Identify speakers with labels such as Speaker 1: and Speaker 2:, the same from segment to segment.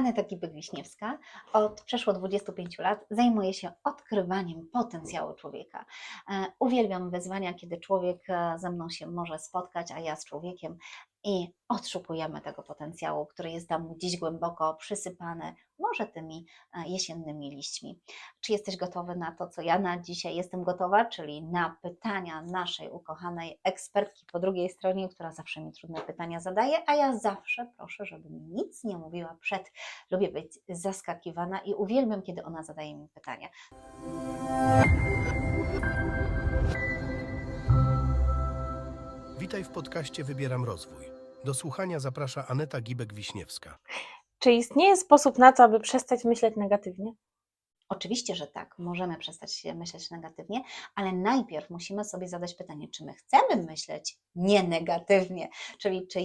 Speaker 1: Aneta Gibek-Wiśniewska od przeszło 25 lat zajmuję się odkrywaniem potencjału człowieka. E, Uwielbiam wyzwania, kiedy człowiek e, ze mną się może spotkać, a ja z człowiekiem i odszukujemy tego potencjału, który jest tam gdzieś głęboko przysypany, może tymi e, jesiennymi liśćmi. Czy jesteś gotowy na to, co ja na dzisiaj jestem gotowa, czyli na pytania naszej ukochanej ekspertki po drugiej stronie, która zawsze mi trudne pytania zadaje, a ja zawsze proszę, żeby mi nic nie mówiła przed. Lubię być zaskakiwana i uwielbiam, kiedy ona zadaje mi pytania.
Speaker 2: Witaj w podcaście Wybieram Rozwój. Do słuchania zaprasza Aneta Gibek-Wiśniewska.
Speaker 3: Czy istnieje sposób na to, aby przestać myśleć negatywnie?
Speaker 1: Oczywiście, że tak, możemy przestać się myśleć negatywnie, ale najpierw musimy sobie zadać pytanie, czy my chcemy myśleć nie negatywnie, czyli czy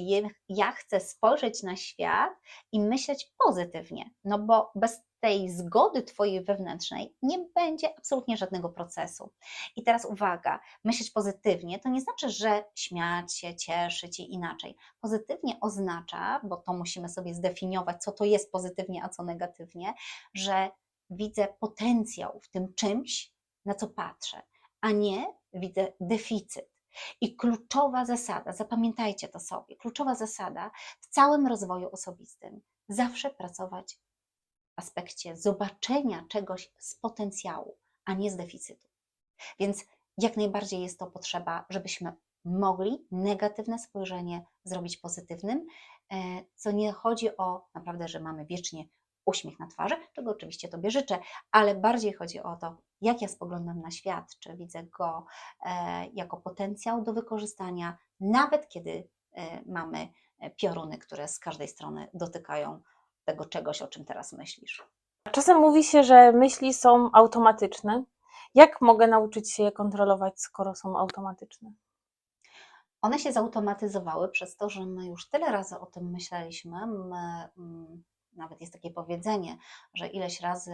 Speaker 1: ja chcę spojrzeć na świat i myśleć pozytywnie, no bo bez tej zgody Twojej wewnętrznej nie będzie absolutnie żadnego procesu. I teraz uwaga, myśleć pozytywnie to nie znaczy, że śmiać się, cieszyć i inaczej. Pozytywnie oznacza, bo to musimy sobie zdefiniować, co to jest pozytywnie, a co negatywnie, że widzę potencjał w tym czymś, na co patrzę, a nie widzę deficyt. I kluczowa zasada, zapamiętajcie to sobie, kluczowa zasada w całym rozwoju osobistym, zawsze pracować w aspekcie zobaczenia czegoś z potencjału, a nie z deficytu. Więc jak najbardziej jest to potrzeba, żebyśmy mogli negatywne spojrzenie zrobić pozytywnym, e, co nie chodzi o naprawdę, że mamy wiecznie uśmiech na twarzy, czego oczywiście Tobie życzę, ale bardziej chodzi o to, jak ja spoglądam na świat, czy widzę go e, jako potencjał do wykorzystania, nawet kiedy e, mamy pioruny, które z każdej strony dotykają tego czegoś, o czym teraz myślisz.
Speaker 3: Czasem mówi się, że myśli są automatyczne. Jak mogę nauczyć się je kontrolować, skoro są automatyczne?
Speaker 1: One się zautomatyzowały przez to, że my już tyle razy o tym myśleliśmy. My, mm, nawet jest takie powiedzenie, że ileś razy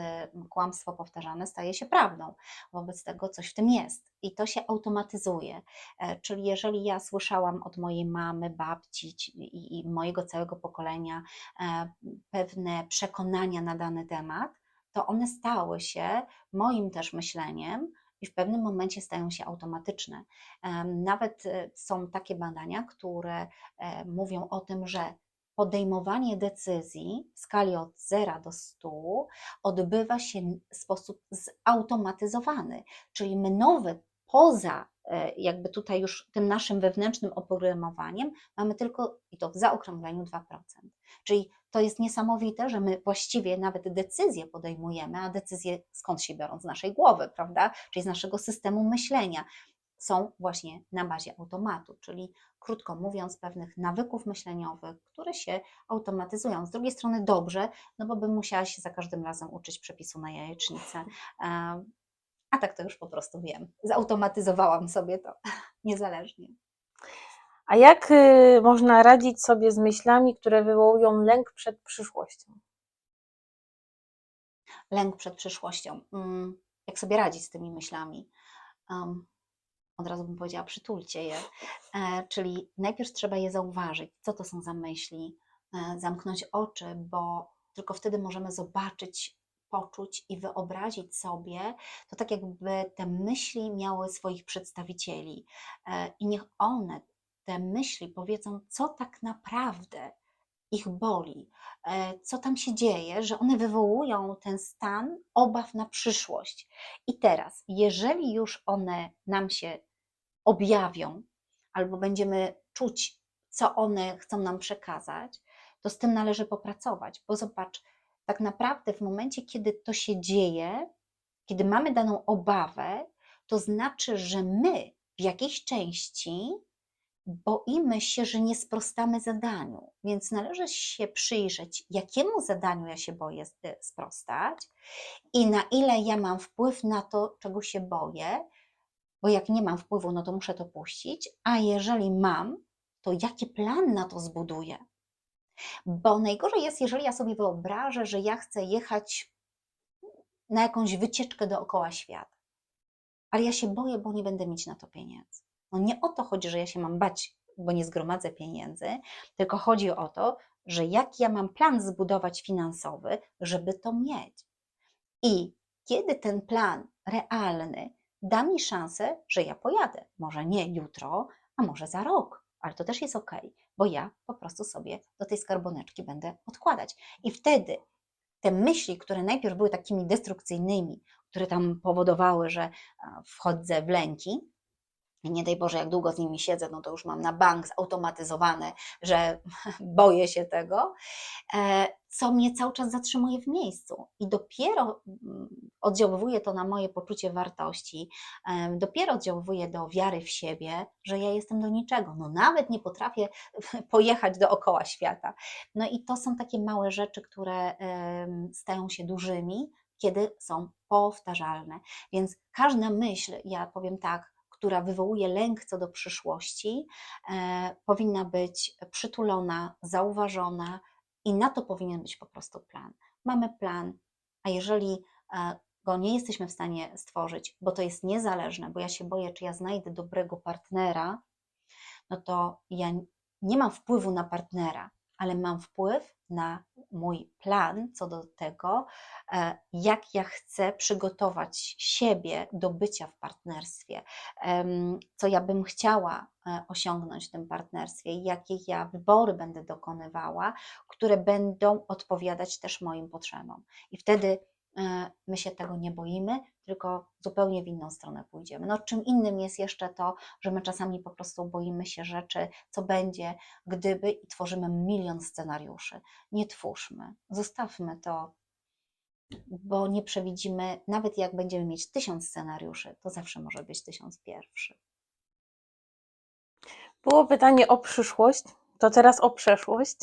Speaker 1: kłamstwo powtarzane staje się prawdą. Wobec tego coś w tym jest i to się automatyzuje. E, Czyli jeżeli ja słyszałam od mojej mamy, babci ci- i, i mojego całego pokolenia e, pewne przekonania na dany temat, to one stały się moim też myśleniem i w pewnym momencie stają się automatyczne. Em, Nawet e, są takie badania, które e, mówią o tym, że podejmowanie decyzji w skali od 0 do 100 odbywa się w sposób zautomatyzowany, czyli my nowe poza e, jakby tutaj już tym naszym wewnętrznym oprogramowaniem mamy tylko i to w zaokrągleniu 2%. Czyli to jest niesamowite, że my właściwie nawet decyzje podejmujemy, a decyzje skąd się biorą? Z naszej głowy, prawda? Czyli z naszego systemu myślenia. Są właśnie na bazie automatu, czyli krótko mówiąc, pewnych nawyków myśleniowych, które się automatyzują. Z drugiej strony dobrze, no bo bym musiała się za każdym razem uczyć przepisu na jajecznicę. A tak to już po prostu wiem. Zautomatyzowałam sobie to niezależnie.
Speaker 3: A jak y, można radzić sobie z myślami, które wywołują lęk przed przyszłością?
Speaker 1: lęk przed przyszłością. Mm, Jak sobie radzić z tymi myślami? Um, od razu bym powiedziała, przytulcie je. E, czyli najpierw trzeba je zauważyć, co to są za myśli, e, zamknąć oczy, bo tylko wtedy możemy zobaczyć, poczuć i wyobrazić sobie, to tak jakby te myśli miały swoich przedstawicieli e, i niech one, te myśli powiedzą, co tak naprawdę ich boli, co tam się dzieje, że one wywołują ten stan obaw na przyszłość. I teraz, jeżeli już one nam się objawią, albo będziemy czuć, co one chcą nam przekazać, to z tym należy popracować, bo zobacz, tak naprawdę w momencie, kiedy to się dzieje, kiedy mamy daną obawę, to znaczy, że my w jakiejś części boimy się, że nie sprostamy zadaniu, więc należy się przyjrzeć, jakiemu zadaniu ja się boję sprostać i na ile ja mam wpływ na to, czego się boję, bo jak nie mam wpływu, no to muszę to puścić, a jeżeli mam, to jaki plan na to zbuduję? Bo najgorzej jest, jeżeli ja sobie wyobrażę, że ja chcę jechać na jakąś wycieczkę dookoła świata, ale ja się boję, bo nie będę mieć na to pieniędzy. No nie o to chodzi, że ja się mam bać, bo nie zgromadzę pieniędzy, tylko chodzi o to, że jaki ja mam plan zbudować finansowy, żeby to mieć. I kiedy ten plan realny da mi szansę, że ja pojadę, może nie jutro, a może za rok, ale to też jest ok, bo ja po prostu sobie do tej skarboneczki będę odkładać. I wtedy te myśli, które najpierw były takimi destrukcyjnymi, które tam powodowały, że a, wchodzę w lęki, nie daj Boże, jak długo z nimi siedzę, no to już mam na bank zautomatyzowane, że boję się tego, e, co mnie cały czas zatrzymuje w miejscu. I dopiero mm, oddziaływuje to na moje poczucie wartości, dopiero oddziaływuje do wiary w siebie, że ja jestem do niczego. No nawet nie potrafię pojechać dookoła świata. No i to są takie małe rzeczy, które stają się dużymi, kiedy są powtarzalne. Więc każda myśl, ja powiem tak, która wywołuje lęk co do przyszłości, e, powinna być przytulona, zauważona i na to powinien być po prostu plan. Mamy plan, a jeżeli e, go nie jesteśmy w stanie stworzyć, bo to jest niezależne, bo ja się boję, czy ja znajdę dobrego partnera, no to ja nie mam wpływu na partnera, ale mam wpływ na mój plan co do tego, e, jak ja chcę przygotować siebie do bycia w partnerstwie, co ja bym chciała e, osiągnąć w tym partnerstwie, jakie ja wybory będę dokonywała, które będą odpowiadać też moim potrzebom. I wtedy my się tego nie boimy, tylko zupełnie w inną stronę pójdziemy. No, czym innym jest jeszcze to, że my czasami po prostu boimy się rzeczy, co będzie, gdyby i tworzymy milion scenariuszy. Nie twórzmy, zostawmy to, bo nie przewidzimy, nawet jak będziemy mieć tysiąc scenariuszy, to zawsze może być tysiąc pierwszy.
Speaker 3: Było pytanie o przyszłość, to teraz o przeszłość.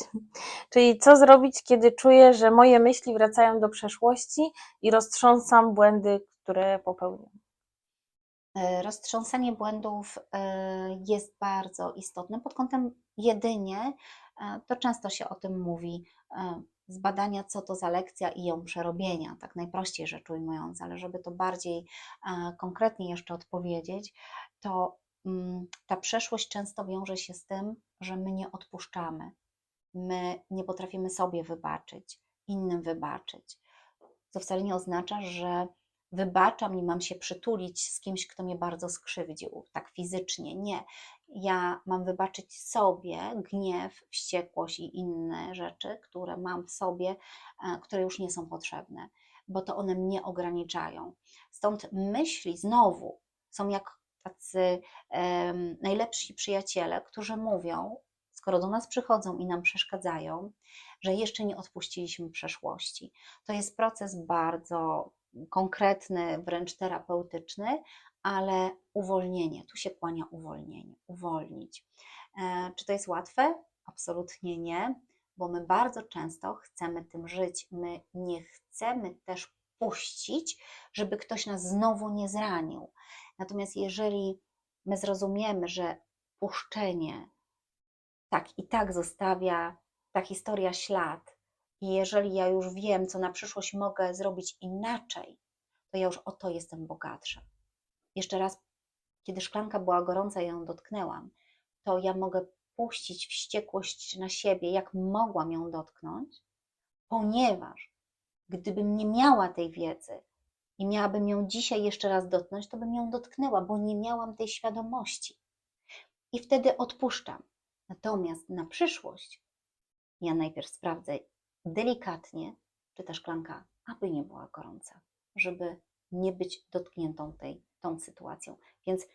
Speaker 3: Czyli co zrobić, kiedy czuję, że moje myśli wracają do przeszłości i roztrząsam błędy, które popełniam.
Speaker 1: E, Roztrząsanie błędów e, jest bardzo istotne pod kątem jedynie, e, to często się o tym mówi, zbadania, co to za lekcja i ją przerobienia, tak najprościej rzecz ujmując, ale żeby to bardziej konkretnie jeszcze odpowiedzieć, to ta przeszłość często wiąże się z tym, że my nie odpuszczamy, my nie potrafimy sobie wybaczyć, innym wybaczyć, co wcale nie oznacza, że wybaczam i mam się przytulić z kimś, kto mnie bardzo skrzywdził, tak fizycznie. Nie. Ja mam wybaczyć sobie gniew, wściekłość i inne rzeczy, które mam w sobie, e, które już nie są potrzebne, bo to one mnie ograniczają. Stąd myśli znowu są jak tacy najlepsi przyjaciele, którzy mówią, skoro do nas przychodzą i nam przeszkadzają, że jeszcze nie odpuściliśmy przeszłości. To jest proces bardzo konkretny, wręcz terapeutyczny, ale uwolnienie, tu się kłania uwolnienie, uwolnić. E, Czy to jest łatwe? Absolutnie nie, bo my bardzo często chcemy tym żyć. My nie chcemy też puścić, żeby ktoś nas znowu nie zranił. Natomiast jeżeli my zrozumiemy, że puszczenie tak i tak zostawia ta historia ślad, i jeżeli ja już wiem, co na przyszłość mogę zrobić inaczej, to ja już o to jestem bogatsza. Jeszcze raz, kiedy szklanka była gorąca i ją dotknęłam, to ja mogę puścić wściekłość na siebie, jak mogłam ją dotknąć, ponieważ gdybym nie miała tej wiedzy i miałabym ją dzisiaj jeszcze raz dotknąć, to bym ją dotknęła, bo nie miałam tej świadomości. I wtedy odpuszczam. Natomiast na przyszłość ja najpierw sprawdzę delikatnie, czy ta szklanka aby nie była gorąca, żeby nie być dotkniętą tej, tą sytuacją. Więc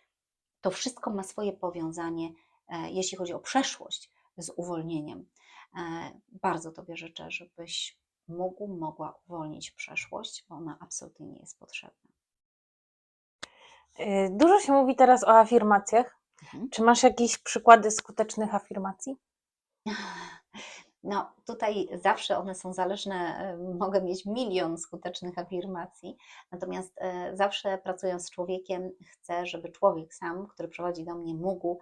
Speaker 1: to wszystko ma swoje powiązanie, e, jeśli chodzi o przeszłość, z uwolnieniem. E, Bardzo Tobie życzę, żebyś mógł, mogła uwolnić przeszłość, bo ona absolutnie nie jest potrzebna.
Speaker 3: Y, Dużo się mówi teraz o afirmacjach.
Speaker 1: Mhm.
Speaker 3: Czy masz jakieś przykłady skutecznych afirmacji?
Speaker 1: No, tutaj zawsze one są zależne, e, mogę mieć milion skutecznych afirmacji, natomiast e, zawsze pracując z człowiekiem, chcę, żeby człowiek sam, który przychodzi do mnie, mógł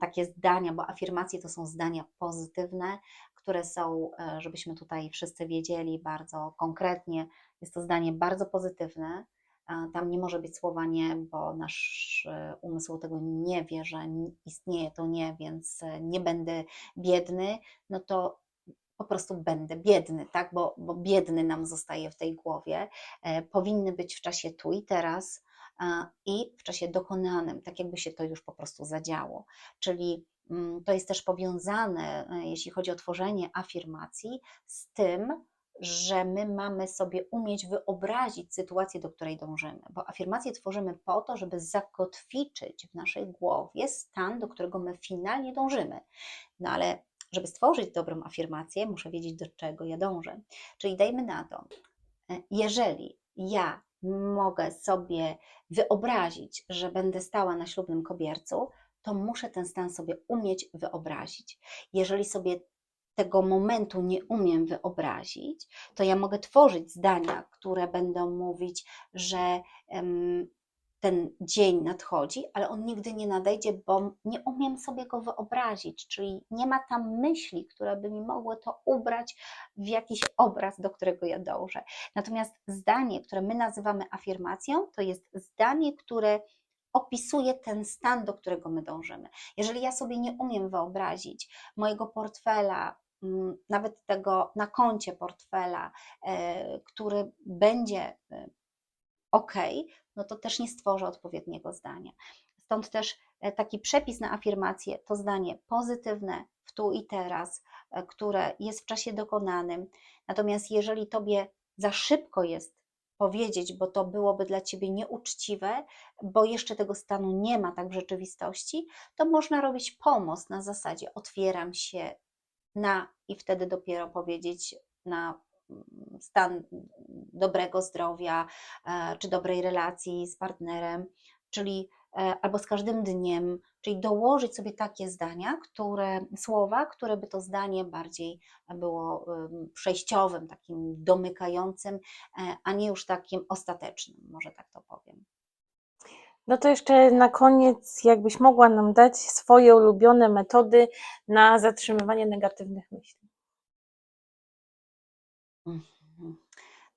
Speaker 1: takie zdania, bo afirmacje to są zdania pozytywne, które są, e, żebyśmy tutaj wszyscy wiedzieli bardzo konkretnie, jest to zdanie bardzo pozytywne. Tam nie może być słowa nie, bo nasz e, umysł tego nie wie, że istnieje to nie, więc e, nie będę biedny, no to po prostu będę biedny, tak? Bo, bo biedny nam zostaje w tej głowie. Powinny być w czasie tu i teraz i w czasie dokonanym, tak jakby się to już po prostu zadziało. Czyli to jest też powiązane, e, jeśli chodzi o tworzenie afirmacji, z tym, że my mamy sobie umieć wyobrazić sytuację, do której dążymy, bo afirmacje tworzymy po to, żeby zakotwiczyć w naszej głowie stan, do którego my finalnie dążymy. No ale żeby stworzyć dobrą afirmację, muszę wiedzieć, do czego ja dążę. Czyli dajmy na to, e, jeżeli ja mogę sobie wyobrazić, że będę stała na ślubnym kobiercu, to muszę ten stan sobie umieć wyobrazić. Jeżeli sobie tego momentu nie umiem wyobrazić, to ja mogę tworzyć zdania, które będą mówić, że ten dzień nadchodzi, ale on nigdy nie nadejdzie, bo nie umiem sobie go wyobrazić, czyli nie ma tam myśli, które by mi mogły to ubrać w jakiś obraz, do którego ja dążę. Natomiast zdanie, które my nazywamy afirmacją, to jest zdanie, które opisuje ten stan, do którego my dążymy. Jeżeli ja sobie nie umiem wyobrazić mojego portfela, mm, nawet tego na koncie portfela, e, który będzie ok, no to też nie stworzę odpowiedniego zdania. Stąd też e, taki przepis na afirmację to zdanie pozytywne w tu i teraz, e, które jest w czasie dokonanym. Natomiast jeżeli tobie za szybko jest powiedzieć, bo to byłoby dla ciebie nieuczciwe, bo jeszcze tego stanu nie ma tak w rzeczywistości, to można robić pomost na zasadzie otwieram się na i wtedy dopiero powiedzieć na mm, stan dobrego zdrowia e, czy dobrej relacji z partnerem, czyli albo z każdym dniem, czyli dołożyć sobie takie zdania, które, słowa, które by to zdanie bardziej było ym, przejściowym, takim domykającym, e, a nie już takim ostatecznym, może tak to powiem.
Speaker 3: No to jeszcze na koniec, jakbyś mogła nam dać swoje ulubione metody na zatrzymywanie negatywnych myśli.
Speaker 1: Mhm.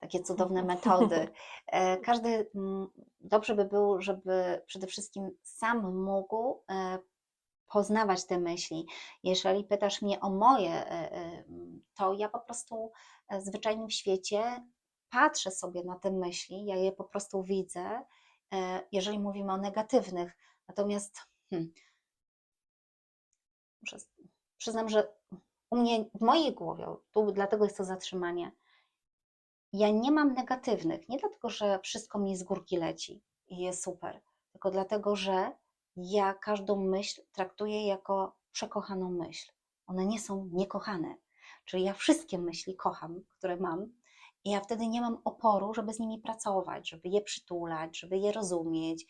Speaker 1: Takie cudowne metody. E, Każdy mm, dobrze by było, żeby przede wszystkim sam mógł e, poznawać te myśli. Jeżeli pytasz mnie o moje, e, to ja po prostu zwyczajnie w świecie patrzę sobie na te myśli, ja je po prostu widzę, jeżeli mówimy o negatywnych. Natomiast hmm, przyznam, że u mnie, w mojej głowie, tu dlatego jest to zatrzymanie, ja nie mam negatywnych, nie dlatego, że wszystko mi z górki leci i jest super, tylko dlatego, że ja każdą myśl traktuję jako przekochaną myśl. One nie są niekochane. Czyli ja wszystkie myśli kocham, które mam, i ja wtedy nie mam oporu, żeby z nimi pracować, żeby je przytulać, żeby je rozumieć.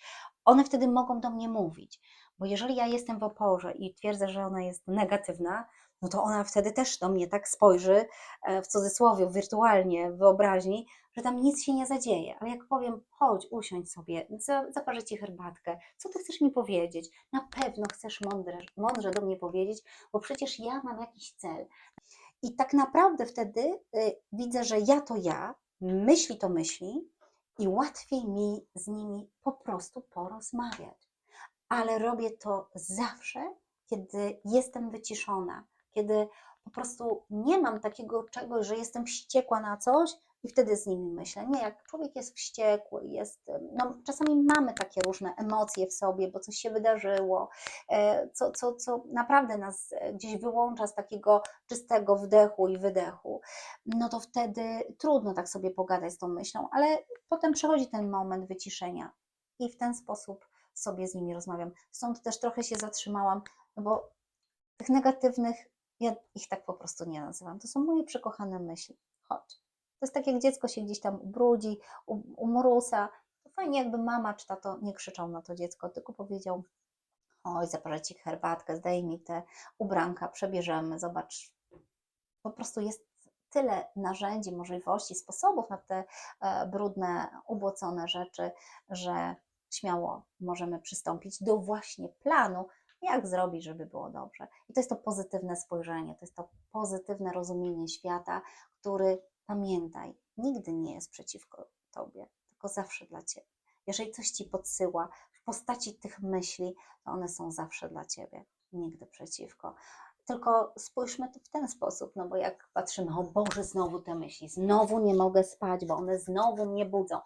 Speaker 1: One wtedy mogą do mnie mówić. Bo jeżeli ja jestem w oporze i twierdzę, że ona jest negatywna, no to ona wtedy też do mnie tak spojrzy, e, w cudzysłowie, wirtualnie, w wyobraźni, że tam nic się nie zadzieje. Ale jak powiem, chodź, usiądź sobie, za- zaparzę ci herbatkę, co ty chcesz mi powiedzieć? Na pewno chcesz mądre, mądrze do mnie powiedzieć, bo przecież ja mam jakiś cel. I tak naprawdę wtedy y, widzę, że ja to ja, myśli to myśli i łatwiej mi z nimi po prostu porozmawiać. Ale robię to zawsze, kiedy jestem wyciszona, kiedy po prostu nie mam takiego czegoś, że jestem wściekła na coś i wtedy z nimi myślę. Nie, jak człowiek jest wściekły, jest, no, czasami mamy takie różne emocje w sobie, bo coś się wydarzyło, e, co, co, co naprawdę nas gdzieś wyłącza z takiego czystego wdechu i wydechu, no to wtedy trudno tak sobie pogadać z tą myślą, ale potem przychodzi ten moment wyciszenia i w ten sposób sobie z nimi rozmawiam. Stąd też trochę się zatrzymałam, no bo tych negatywnych, ja ich tak po prostu nie nazywam. To są moje przekochane myśli. Chodź. To jest tak, jak dziecko się gdzieś tam brudzi, u- umrusa. To fajnie, jakby mama czy tato nie krzyczał na to dziecko, tylko powiedział: Oj, zaparzę ci herbatkę, zdaj mi te ubranka, przebierzemy, zobacz. Po prostu jest tyle narzędzi, możliwości, sposobów na te e, brudne, ubłocone rzeczy, że śmiało możemy przystąpić do właśnie planu, jak zrobić, żeby było dobrze. I to jest to pozytywne spojrzenie, to jest to pozytywne rozumienie świata, który pamiętaj, nigdy nie jest przeciwko tobie, tylko zawsze dla ciebie. Jeżeli coś ci podsyła w postaci tych myśli, to one są zawsze dla ciebie, nigdy przeciwko. Tylko spójrzmy to w ten sposób, no bo jak patrzymy, o Boże, znowu te myśli, znowu nie mogę spać, bo one znowu mnie budzą,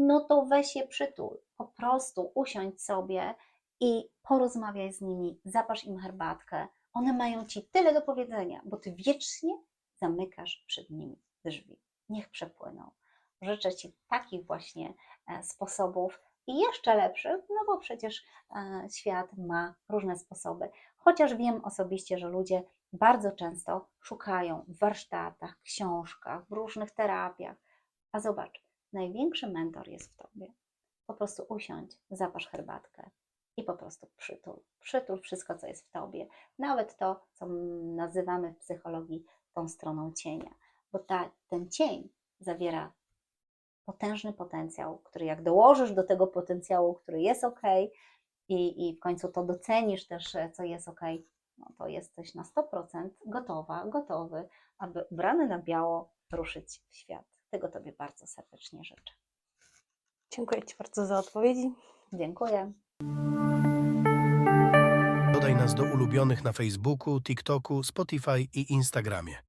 Speaker 1: no to weź je przytul. Po prostu usiądź sobie i porozmawiaj z nimi, zapasz im herbatkę. One mają ci tyle do powiedzenia, bo ty wiecznie zamykasz przed nimi drzwi. Niech przepłyną. Życzę ci takich właśnie e, sposobów i jeszcze lepszych, no bo przecież e, świat ma różne sposoby. Chociaż wiem osobiście, że ludzie bardzo często szukają w warsztatach, książkach, w różnych terapiach. A zobacz, największy mentor jest w tobie. Po prostu usiądź, zapasz herbatkę i po prostu przytul. Przytul wszystko, co jest w tobie. Nawet to, co nazywamy w psychologii tą stroną cienia. Bo ta, ten cień zawiera potężny potencjał, który jak dołożysz do tego potencjału, który jest ok, i, i w końcu to docenisz też, e, co jest ok, no to jesteś na 100% gotowa, gotowy, aby ubrany na biało ruszyć w świat. Tego Tobie bardzo serdecznie życzę.
Speaker 3: Dziękuję Ci bardzo za odpowiedzi.
Speaker 1: Dziękuję.
Speaker 2: Dodaj nas do ulubionych na Facebooku, TikToku, Spotify i Instagramie.